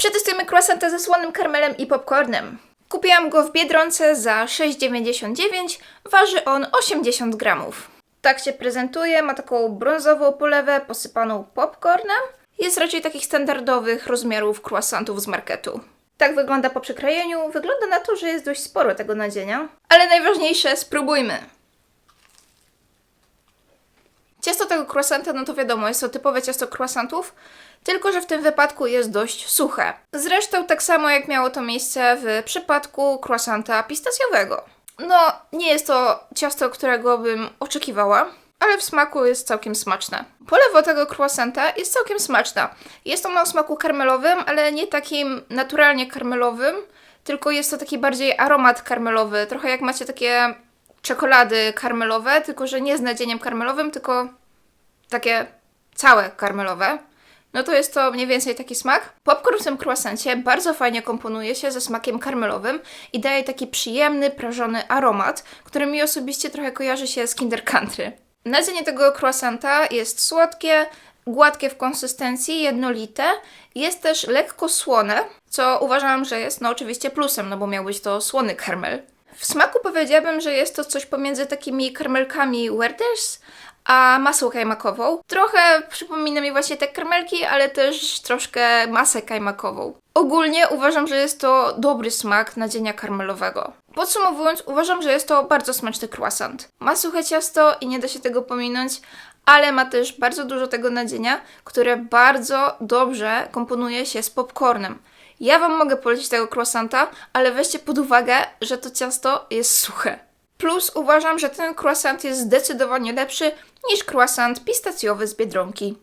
Przetestujemy croissanta ze słonym karmelem i popcornem. Kupiłam go w Biedronce za 6,99, waży on 80 gramów. Tak się prezentuje, ma taką brązową polewę posypaną popcornem. Jest raczej takich standardowych rozmiarów croissantów z marketu. Tak wygląda po przykrojeniu. Wygląda na to, że jest dość sporo tego nadzienia. Ale najważniejsze, spróbujmy. Ciasto tego croissanta, no to wiadomo, jest to typowe ciasto croissantów, tylko że w tym wypadku jest dość suche. Zresztą tak samo jak miało to miejsce w przypadku croissanta pistacjowego. No, nie jest to ciasto, którego bym oczekiwała, ale w smaku jest całkiem smaczne. Polewa tego croissanta jest całkiem smaczna. Jest ona o smaku karmelowym, ale nie takim naturalnie karmelowym, tylko jest to taki bardziej aromat karmelowy. Trochę jak macie takie czekolady karmelowe, tylko że nie z nadzieniem karmelowym, tylko takie całe karmelowe. No to jest to mniej więcej taki smak. Popcorn w tym croissancie bardzo fajnie komponuje się ze smakiem karmelowym i daje taki przyjemny, prażony aromat, który mi osobiście trochę kojarzy się z Kinder Country. Nadzienie tego croissanta jest słodkie, gładkie w konsystencji, jednolite. Jest też lekko słone, co uważam, że jest no oczywiście plusem, no bo miał być to słony karmel. W smaku powiedziałabym, że jest to coś pomiędzy takimi karmelkami Werther's, a masą kajmakową. Trochę przypomina mi właśnie te karmelki, ale też troszkę masę kajmakową. Ogólnie uważam, że jest to dobry smak nadzienia karmelowego. Podsumowując, uważam, że jest to bardzo smaczny croissant. Ma suche ciasto i nie da się tego pominąć, ale ma też bardzo dużo tego nadzienia, które bardzo dobrze komponuje się z popcornem. Ja Wam mogę polecić tego croissanta, ale weźcie pod uwagę, że to ciasto jest suche. Plus uważam, że ten croissant jest zdecydowanie lepszy niż croissant pistacjowy z Biedronki.